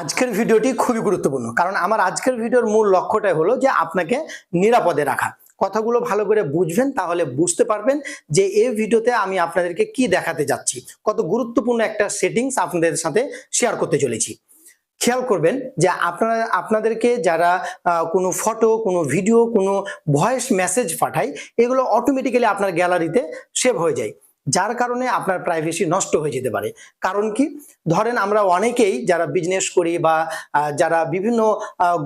আজকের ভিডিওটি খুবই গুরুত্বপূর্ণ। কারণ আমার আজকের ভিডিওর মূল লক্ষ্যটাই হলো যে আপনাকে নিরাপদে রাখা। কথাগুলো ভালো করে বুঝবেন, তাহলে বুঝতে পারবেন যে এই ভিডিওতে আমি আপনাদেরকে কি দেখাতে যাচ্ছি। কত গুরুত্বপূর্ণ একটা সেটিংস আপনাদের সাথে শেয়ার করতে চলেছি। খেয়াল করবেন যে আপনারা, আপনাদেরকে যারা কোনো ফটো, কোনো ভিডিও, কোনো ভয়েস মেসেজ পাঠায়, এগুলো অটোমেটিক্যালি আপনার গ্যালারিতে সেভ হয়ে যায়। যার কারণে আপনার প্রাইভেসি নষ্ট হয়ে যেতে পারে। কারণ কি? ধরেন আমরা অনেকেই যারা বিজনেস করি বা যারা বিভিন্ন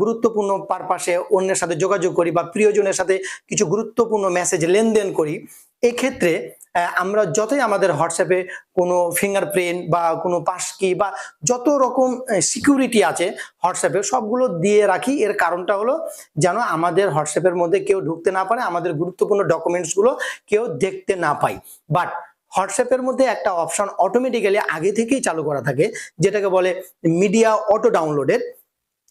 গুরুত্বপূর্ণ পারপাসে অন্যের সাথে যোগাযোগ করি বা প্রিয়জনের সাথে কিছু গুরুত্বপূর্ণ মেসেজ লেনদেন করি, এক্ষেত্রে আমরা যতই আমাদের হোয়াটসঅ্যাপে কোনো ফিঙ্গারপ্রিন্ট বা কোনো পাসকি বা যত রকম সিকিউরিটি আছে হোয়াটসঅ্যাপে সবগুলো দিয়ে রাখি। এর কারণটা হলো যেন আমাদের হোয়াটসঅ্যাপের মধ্যে কেউ ঢুকতে না পারে, আমাদের গুরুত্বপূর্ণ ডকুমেন্টসগুলো কেউ দেখতে না পায়। বাট হোয়াটসঅ্যাপের মধ্যে একটা অপশন অটোমেটিক্যালি আগে থেকেই চালু করা থাকে, যেটাকে বলে মিডিয়া অটো ডাউনলোডের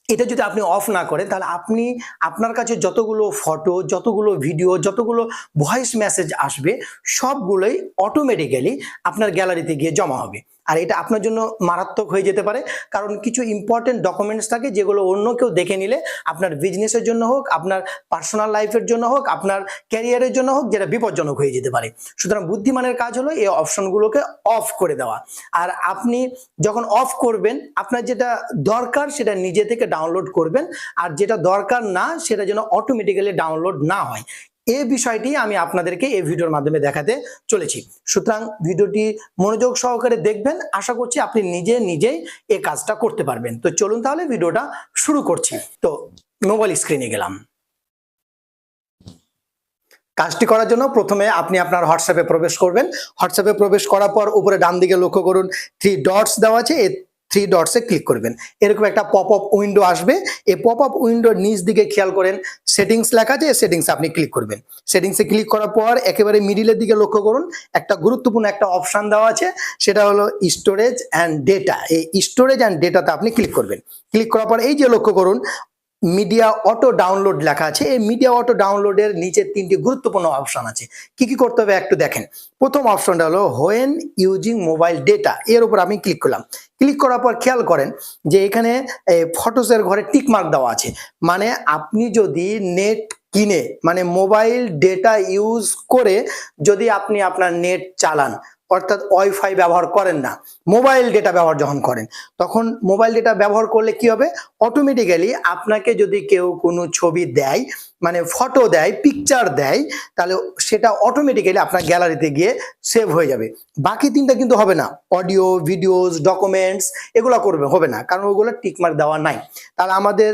এটা যদি আপনি অফ না করেন, তাহলে আপনি, আপনার কাছে যতগুলো ফটো যতগুলো ভিডিও যতগুলো ভয়েস মেসেজ আসবে, সবগুলোই অটোমেটিক্যালি আপনার গ্যালারিতে গিয়ে জমা হবে। আর এটা আপনার জন্য মারাত্মক হয়ে যেতে পারে। কারণ কিছু ইম্পর্টেন্ট ডকুমেন্টস থাকে যেগুলো অন্য কেউ দেখে নিলে আপনার বিজনেসের জন্য হোক, আপনার পার্সোনাল লাইফের জন্য হোক, আপনার ক্যারিয়ারের জন্য হোক যেটা বিপজ্জনক হয়ে যেতে পারে। সুতরাং বুদ্ধিমানের কাজ হলো এই অপশনগুলোকে অফ করে দেওয়া। আর আপনি যখন অফ করবেন, আপনার যেটা দরকার সেটা নিজে থেকে ডাউনলোড করবেন। আর যেটা দরকার না, সেটা যেন অটোমেটিক্যালি ডাউনলোড না হয়। এই বিষয়টি আমি আপনাদেরকে এই ভিডিওর মাধ্যমে দেখাতে চলেছি। সুতরাং ভিডিওটি মনোযোগ সহকারে দেখবেন। আশা করছি আপনি নিজে নিজেই এই কাজটা করতে পারবেন। তো চলুন তাহলে ভিডিওটা শুরু করছি। তো মোবাইল স্ক্রিনে গেলাম। কাজটি করার জন্য প্রথমে আপনি আপনার হোয়াটসঅ্যাপে প্রবেশ করবেন। হোয়াটসঅ্যাপে প্রবেশ করার পর উপরে ডান দিকে লক্ষ্য করুন থ্রি ডটস দেওয়া আছে। থ্রি ডটসে ক্লিক করবেন। এরকম একটা পপ আপ উইন্ডো আসবে। এই পপ আপ উইন্ডোর নিচ দিকে খেয়াল করেন সেটিংস লেখা আছে সেটিংস আপনি ক্লিক করবেন। সেটিংসে ক্লিক করার পর একেবারে মিডিলের দিকে লক্ষ্য করুন, একটা গুরুত্বপূর্ণ একটা অপশান দেওয়া আছে, সেটা হলো স্টোরেজ অ্যান্ড ডেটা এই স্টোরেজ অ্যান্ড ডেটাতে আপনি ক্লিক করবেন। ক্লিক করার পর এই যে লক্ষ্য করুন মিডিয়া অটো ডাউনলোড লেখা আছে। এই মিডিয়া অটো ডাউনলোডের নিচে তিনটি গুরুত্বপূর্ণ অপশন আছে। কি কি করতে হবে একটু দেখেন। প্রথম অপশনটা হলো হোয়েন ইউজিং মোবাইল ডেটা এর উপর আমি ক্লিক করলাম। ক্লিক করার পর খেয়াল করেন যে এখানে ফটোসের ঘরে টিক মার্ক দেওয়া আছে। মানে আপনি যদি নেট কিনে মানে মোবাইল ডেটা ইউজ করে যদি আপনি আপনার নেট চালান অর্থাৎ ওয়াইফাই ব্যবহার করেন না, মোবাইল ডেটা ব্যবহার যখন করেন, তখন মোবাইল ডেটা ব্যবহার করলে কি হবে? অটোমেটিক্যালি আপনাকে যদি কেউ কোনো ছবি দেয় মানে ফটো দেয় পিকচার দেয়, তাহলে সেটা অটোমেটিক্যালি আপনার গ্যালারিতে গিয়ে সেভ হয়ে যাবে। বাকি তিনটা কিন্তু হবে না। অডিও ভিডিওস ডকুমেন্টস এগুলো করবে, হবে না। কারণ ওগুলো টিকমার্ক দেওয়া নাই। তাহলে আমাদের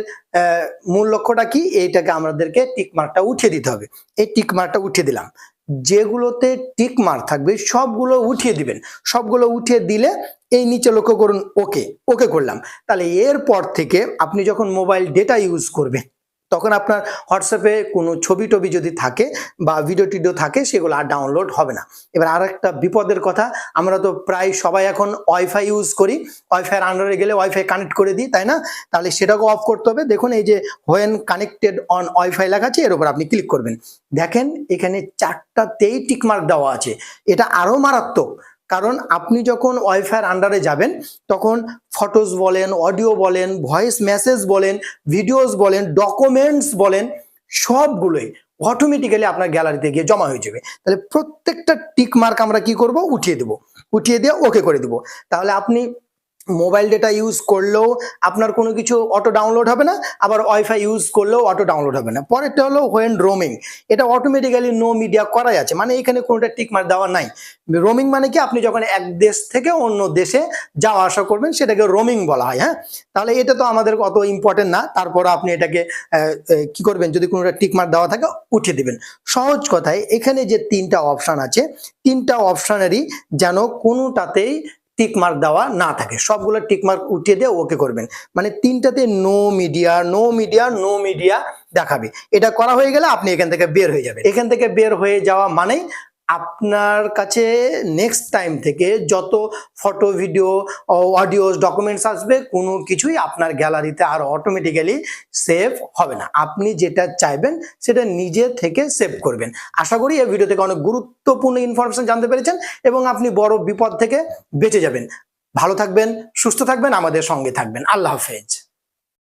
মূল লক্ষ্যটা কি? এইটাকে আমাদেরকে টিকমার্কটা উঠিয়ে দিতে হবে। এই টিকমার্কটা উঠিয়ে দিলাম। যেগুলোতে টিক মার থাকবে, সবগুলো উঠিয়ে দিবেন। সবগুলো উঠিয়ে দিলে এই নিচে লক্ষ্য করুন, ওকে ওকে করলাম। তাহলে এরপর থেকে আপনি যখন মোবাইল ডেটা ইউজ করবেন তখন আপনার হোয়াটসঅ্যাপে কোনো ছবি টবি যদি থাকে বা ভিডিও টিডিও থাকে, সেগুলো আর ডাউনলোড হবে না। এবার আর একটা বিপদের কথা, আমরা তো প্রায় সবাই এখন ওয়াইফাই ইউজ করি। ওয়াইফাইয়ের আন্ডারে গেলে ওয়াইফাই কানেক্ট করে দিই, তাই না? তাহলে সেটাকে অফ করতে হবে। দেখুন, এই যে হোয়েন কানেক্টেড অন ওয়াইফাই লেখা আছে এর উপর আপনি ক্লিক করবেন। দেখেন, এখানে চারটাতেই টিকমার্ক দেওয়া আছে। এটা আরও মারাত্মক। কারণ আপনি যখন ওয়াইফাইয়ের আন্ডারে যাবেন, তখন ফটোস বলেন অডিও বলেন ভয়েস মেসেজ বলেন ভিডিওস বলেন ডকুমেন্টস বলেন, সবগুলোই অটোমেটিক্যালি আপনার গ্যালারিতে গিয়ে জমা হয়ে যাবে। তাহলে প্রত্যেকটা টিক মার্ক আমরা কি করব? উঠিয়ে দেব। উঠিয়ে দিয়ে ওকে করে দেব। তাহলে আপনি মোবাইল ডেটা ইউজ করলেও আপনার কোনো কিছু অটো ডাউনলোড হবে না, আবার ওয়াইফাই ইউজ করলেও অটো ডাউনলোড হবে না। পরেরটা হলো হোয়েন রোমিং এটা অটোমেটিক্যালি নো মিডিয়া করাই আছে। মানে এখানে কোনোটা টিক মার্ক দেওয়া নাই। রোমিং মানে কি? আপনি যখন এক দেশ থেকে অন্য দেশে যাওয়া আসা করবেন, সেটাকে রোমিং বলা হয় হ্যাঁ? তাহলে এটা তো আমাদের অত ইম্পর্টেন্ট না। তারপর আপনি এটাকে কি করবেন? যদি কোনোটা টিক মার দেওয়া থাকে, উঠিয়ে দিবেন। সহজ কথায় এখানে যে তিনটা অপশান আছে, তিনটা অপশানেরই যেন কোনোটাতেই টিক মার্ক দেওয়া না থাকে। সবগুলো টিকমার্ক উঠিয়ে দিয়ে ওকে করবেন। মানে তিনটাতে no media no media no media দেখাবে। এটা করা হয়ে গেলে আপনি এখান থেকে বের হয়ে যাবেন। এখান থেকে বের হয়ে যাওয়া মানেই আপনার কাছে নেক্সট টাইম থেকে যত ফটো ভিডিও অডিওস ডকুমেন্টস আসবে, কোনো কিছুই আপনার গ্যালারিতে আর অটোমেটিক্যালি সেভ হবে না। আপনি যেটা চাইবেন, সেটা নিজে থেকে সেভ করবেন। আশা করি এই ভিডিও থেকে অনেক গুরুত্বপূর্ণ ইনফরমেশন জানতে পেরেছেন এবং আপনি বড় বিপদ থেকে বেঁচে যাবেন। ভালো থাকবেন, সুস্থ থাকবেন, আমাদের সঙ্গে থাকবেন। আল্লাহ হাফেজ।